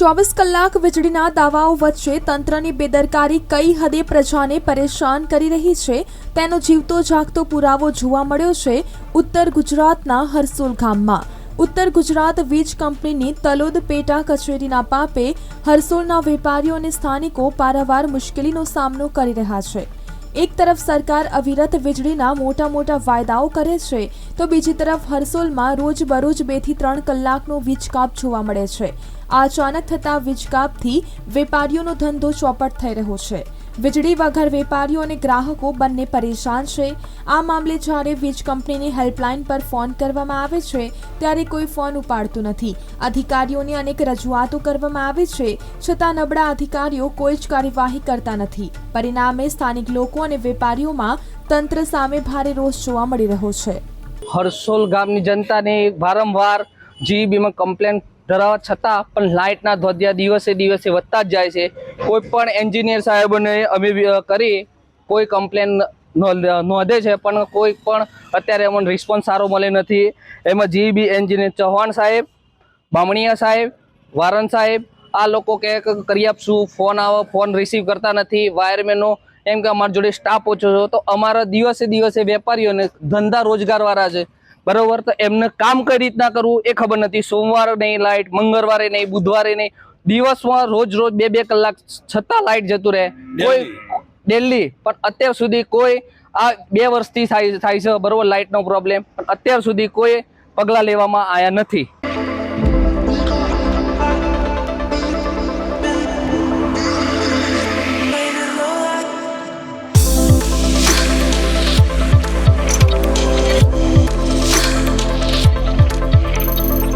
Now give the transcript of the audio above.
ચોવીસ કલાક વીજળીના દાવાઓ વચ્ચે તંત્રની બેદરકારી કઈ હદે પ્રજાને પરેશાન કરી રહી છે? તેનો જીવતો જાગતો પુરાવો જોવા મળ્યો છે ઉત્તર ગુજરાતના હરસોલ ગામમાં. ઉત્તર ગુજરાત વીજ કંપનીની તલોદ પેટા કચેરીના પાપે હરસોલના વેપારીઓ અને સ્થાનિકો પારાવાર મુશ્કેલીનો સામનો કરી રહ્યા છે. એક તરફ સરકાર અવિરત વીજળીના મોટા મોટા વાયદાઓ કરે છે, તો બીજી તરફ હરસોલમાં રોજબરોજ બેથી ત્રણ કલાકનો વીજ કાપ જોવા મળે છે. આ અચાનક થતા વીજકાપથી વેપારીઓનો ધંધો ચોપટ થઈ રહ્યો છે. વીજળી વગર વેપારીઓ અને ગ્રાહકો બંને પરેશાન છે. આ મામલે જ્યારે વીજ કંપનીની હેલ્પલાઇન પર ફોન કરવામાં આવે છે, ત્યારે કોઈ ફોન ઉપાડતું નથી. અધિકારીઓને અનેક રજૂઆતો કરવામાં આવે છે, છતાં નબળા અધિકારીઓ કોઈ જ કાર્યવાહી કરતા નથી. પરિણામે સ્થાનિક લોકો અને વેપારીઓમાં તંત્ર સામે ભારે રોષ જોવા મળી રહ્યો છે. હરસોલ ગામની જનતાને વારંવાર જીઈબીમાં કમ્પ્લેન ધરાવવા છતાં પણ લાઇટના ધોધિયા દિવસે દિવસે વધતા જ જાય છે. કોઈ પણ એન્જિનિયર સાહેબોને અમે બી, કરી કોઈ કમ્પ્લેન નોંધે છે પણ કોઈ પણ અત્યારે અમને રિસ્પોન્સ સારો મળે નથી. એમાં જીઈબી એન્જિનિયર ચૌહાણ સાહેબ બામણીયા સાહેબ વારન સાહેબ આ લોકો કે કરી આપશું ફોન આવો ફોન રિસીવ કરતા નથી વાયરમેનો એમ કે અમારા જોડે સ્ટાફ ઓછો છે. તો અમારા દિવસે દિવસે વેપારીઓને ધંધા રોજગારવાળા છે. બરોબર? તો એમને કામ કઈ રીતના કરવું એ ખબર નથી. સોમવારે નહીં લાઇટ મંગળવારે નહીં બુધવારે નહીં. દિવસમાં રોજ રોજ બે બે કલાક છતાં લાઇટ જતું રહે. કોઈ દિલ્હી પણ અત્યાર સુધી કોઈ આ બે વર્ષથી થાય થાય છે બરોબર? લાઇટનો પ્રોબ્લેમ. પણ અત્યાર સુધી કોઈ પગલાં લેવામાં આવ્યા નથી.